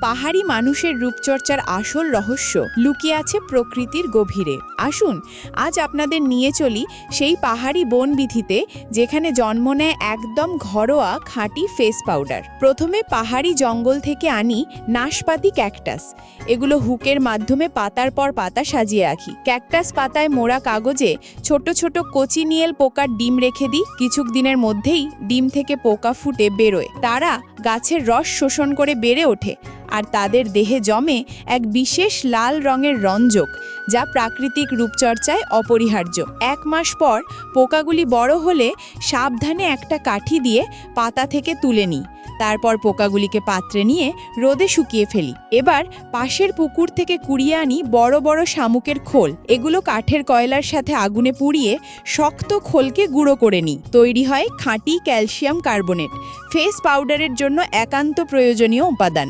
পাহাড়ি মানুষের রূপচর্চার আসল রহস্য লুকিয়ে আছে প্রকৃতির গভীরে। আসুন, আজ আপনাদের নিয়ে চলি সেই পাহাড়ি বনবিধিতে যেখানে জন্ম নেয় একদম ঘরোয়া খাঁটি ফেস পাউডার প্রথমে পাহাড়ি জঙ্গল থেকে আনি নাশপাতি ক্যাকটাস এগুলো হুকের মাধ্যমে পাতার পর পাতা সাজিয়ে রাখি। ক্যাকটাস পাতায় মোড়া কাগজে ছোট ছোট কচিনিয়েল পোকার ডিম রেখে দিই। কিছু দিনের মধ্যেই ডিম থেকে পোকা ফুটে বেরোয়। তারা গাছের রস শোষণ করে বেড়ে ওঠে। আর তাদের দেহে জমে এক বিশেষ লাল রঙের রঞ্জক, যা প্রাকৃতিক রূপচর্চায় অপরিহার্য। এক মাস পর পোকাগুলি বড় হলে সাবধানে একটা কাঠি দিয়ে পাতা থেকে তুলে নিই। তারপর পোকাগুলিকে পাত্রে নিয়ে রোদে শুকিয়ে ফেলি। এবার পাশের পুকুর থেকে কুড়িয়ে আনি বড় বড় শামুকের খোল। এগুলো কাঠের কয়লার সাথে আগুনে পুড়িয়ে শক্ত খোলকে গুঁড়ো করে নিই। তৈরি হয় খাঁটি ক্যালসিয়াম কার্বনেট। ফেস পাউডারের জন্য একান্ত প্রয়োজনীয় উপাদান।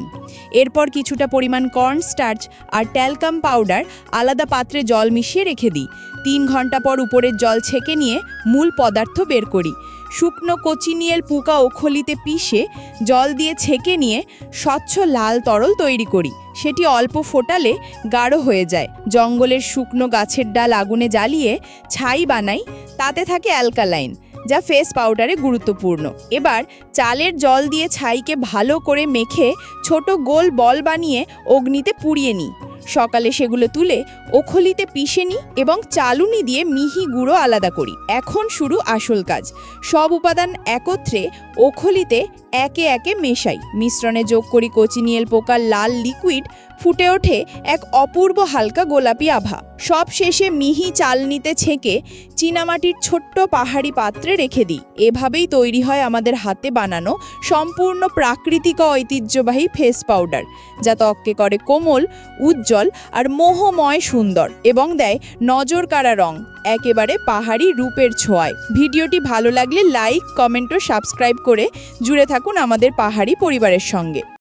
এরপর কিছুটা পরিমাণ কর্ন স্টার্চ আর ট্যালকাম পাউডার আলাদা পাত্রে জল মিশিয়ে রেখে দিই। তিন ঘণ্টা পর উপরের জল ছেঁকে নিয়ে মূল পদার্থ বের করি। শুকনো কচিনিয়েল পুকা ওখলিতে পিষে জল দিয়ে ছেঁকে নিয়ে স্বচ্ছ লাল তরল তৈরি করি। সেটি অল্প ফোটালে গাঢ় হয়ে যায়। জঙ্গলের শুকনো গাছের ডাল আগুনে জ্বালিয়ে ছাই বানাই, তাতে থাকে অ্যালকালাইন, যা ফেস পাউডারে গুরুত্বপূর্ণ। এবার চালের জল দিয়ে ছাইকে ভালো করে মেখে ছোট গোল বল বানিয়ে অগ্নিতে পুড়িয়ে নিই। সকালে সেগুলো তুলে ওখলিতে পিষে নিই এবং চালুনি দিয়ে মিহি গুঁড়ো আলাদা করি। এখন শুরু আসল কাজ। সব উপাদান একত্রে ওখলিতে একে একে মেশাই। মিশ্রণে যোগ করি কচিনিয়েল পোকার লাল লিকুইড ফুটে ওঠে এক অপূর্ব হালকা গোলাপি আভা। সব শেষে মিহি চালনিতে ছেঁকে চীনামাটির ছোট্ট পাহাড়ি পাত্রে রেখে দিই। এভাবেই তৈরি হয় আমাদের হাতে বানানো সম্পূর্ণ প্রাকৃতিক ঐতিহ্যবাহী ফেস পাউডার, যা ত্বককে করে কোমল, উজ্জ্বল আর মোহময় সুন্দর এবং দেয় নজর কাড়া রং, একেবারে পাহাড়ি রূপের ছোঁয়ায়। ভিডিওটি ভালো লাগলে লাইক, কমেন্ট ও সাবস্ক্রাইব করে জুড়ে থাকুন আমাদের পাহাড়ি পরিবারের সঙ্গে।